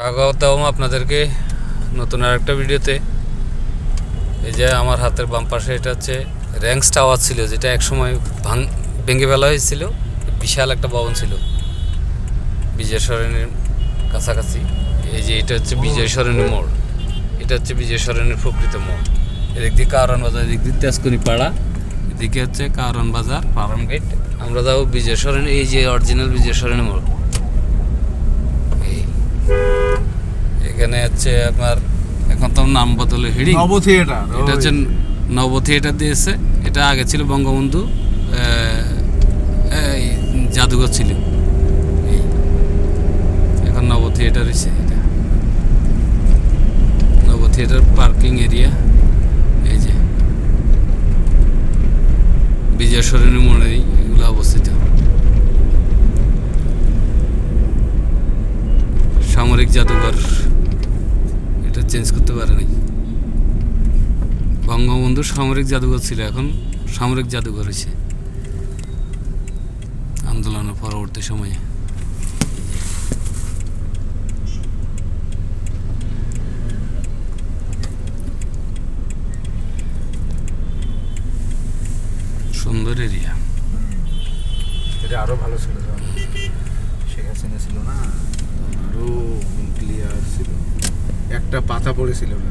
স্বাগতম আপনাদেরকে নতুন আর একটা ভিডিওতে। এই যে আমার হাতের বাম পাশে এটা হচ্ছে র্যাঙ্কস টাওয়ার ছিল, যেটা একসময় ভাঙ, ভেঙে ফেলা হয়েছিল। বিশাল একটা ভবন ছিল, বিজয় সরণির কাছাকাছি। এই যে এটা হচ্ছে বিজয় সরণি মোড়। এটা হচ্ছে বিজয় সরণির প্রকৃত মোড়। এদিক দিয়ে কারণ বাজার, এদিক দিয়ে তেজকুনি পাড়া, এদিকে হচ্ছে কারণ বাজার ফার্ম গেট। আমরা যাব বিজয় সরণি, এই যে অরিজিনাল বিজয় সরণি মোড়। এই। এখানে হচ্ছে আপনার এখন তো নাম বদলে হিড়িং নব থিয়েটার এটা হচ্ছে নব থিয়েটার দিয়েছে। এটা আগে ছিল বঙ্গবন্ধু এই জাদুঘর ছিল। এখন নব থিয়েটার হয়েছে এটা। নব থিয়েটার পার্কিং এরিয়া এই যে। বিজয় সরণি মোড়েই এগুলো অবস্থিত। সামরিক জাদুঘর। চেঞ্জ করতে পারেনি। বঙ্গবন্ধু সামরিক জাদুঘর ছিল এখন, সামরিক জাদুঘর হয়েছে। আন্দোলনের পরবর্তী সময়ে। সুন্দর এরিয়া। এটা আরও ভালো ছিল শেখ হাসিনা ছিল না, আরও একটা পাতা পড়েছিল না।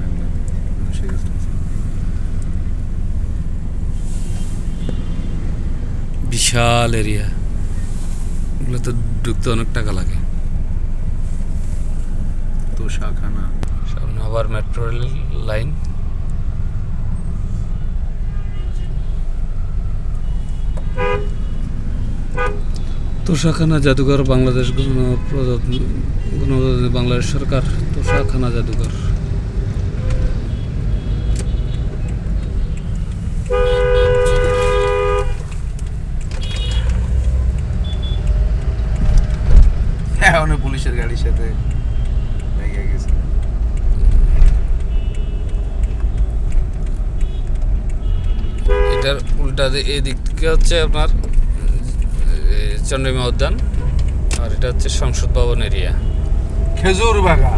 বিশাল এরিয়া এগুলো তো ঢুকতে অনেক টাকা লাগে। তো তোষাখানা সামনে আবার মেট্রো রেল লাইন তোষাখানা জাদুঘর বাংলাদেশ গণপ্রজাতন্ত্রী বাংলাদেশ সরকার তোষাখানা জাদুঘর। হ্যাঁ অনেক পুলিশের গাড়ির সাথে গেছে। এটার উল্টা এই থেকে হচ্ছে আপনার চন্দ্রিমা উদ্যান আর এটা হচ্ছে সংসদ ভবন এরিয়া। খেজুর বাগান।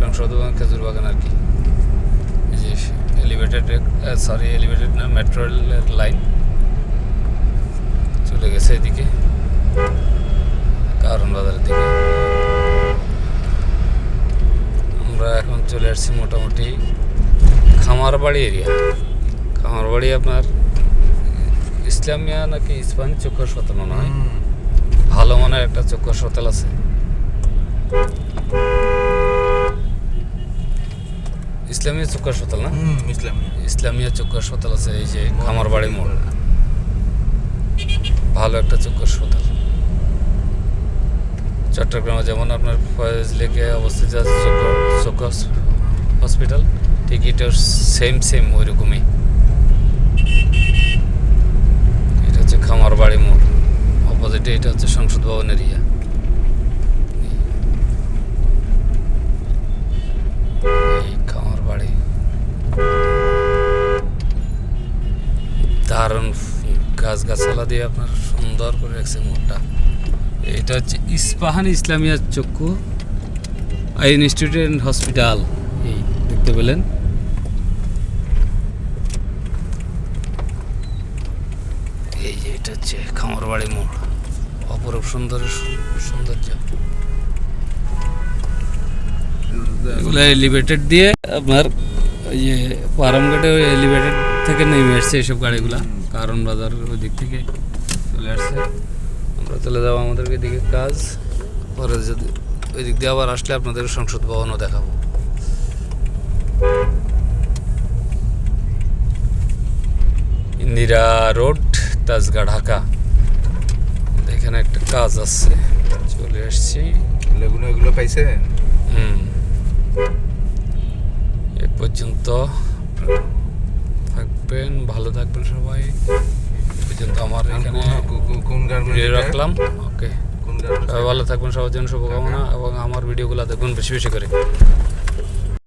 সংসদ ভবন খেজুর বাগান আর কি। যে এলিভেটেড সরি এলিভেটেড না মেট্রো রেলের লাইন চলে গেছে এদিকে। কারণ বাজারের দিকে। আমরা এখন চলে আসছি মোটামুটি খামারবাড়ি এরিয়া। খামারবাড়ি আপনার ইসলামিয়া নাকি ইসপানি চক্ষু হাসপাতাল মনে হয়? ভালো মানের একটা চক্ষু হাসপাতাল আছে। ইসলামিয়া চক্ষু হাসপাতাল না? ইসলামিয়া ইসলামিয়া চক্ষু হাসপাতাল আছে এই যে খামারবাড়ি মোড়। ভালো একটা চক্ষু হাসপাতাল চট্টগ্রামে যেমন আপনার ফয়েজ লেকে অবস্থিত আছে চক্ষু চক্ষু হসপিটাল। ঠিক এটা সেম সেম ওই রকমই এটা হচ্ছে খামারবাড়ি মোড় অপোজিটে এটা হচ্ছে সংসদ ভবন এরিয়া এই খামারবাড়ি দারুণ গাছ গাছালা দিয়ে আপনার সুন্দর করে রাখছে মোড়টা। এটা হচ্ছে ইস্পাহান ইসলামিয়া চক্ষু। Eye institute and hospital. এই দেখতে পেলেন এই যে এটা হচ্ছে খামারবাড়ি মোড়। অপরূপ সুন্দর, সৌন্দর্য। এগুলো এলিভেটেড দিয়ে আপনার ওই যে পারমঘাটে ওই এলিভেটেড থেকে নেমে আসছে এইসব গাড়িগুলা। কারণ বাজার ওই দিক থেকে চলে আসছে। আমরা চলে যাব আমাদেরকে এদিকে কাজ। পরে যদি ওই দিক দিয়ে আবার আসলে আপনাদের সংসদ ভবনও দেখাবো। ইন্দিরা রোড তাজগা ঢাকা। এখানে একটা কাজ আছে চলে আসছি। লেগুনো এগুলো পাইছে হুম। এ পর্যন্ত থাকবেন ভালো থাকবেন সবাই। এ পর্যন্ত আমার এখানে কোন- রাখলাম। ওকে ভালো থাকবেন সবার জন্য শুভকামনা এবং আমার ভিডিওগুলো দেখুন বেশি বেশি করে।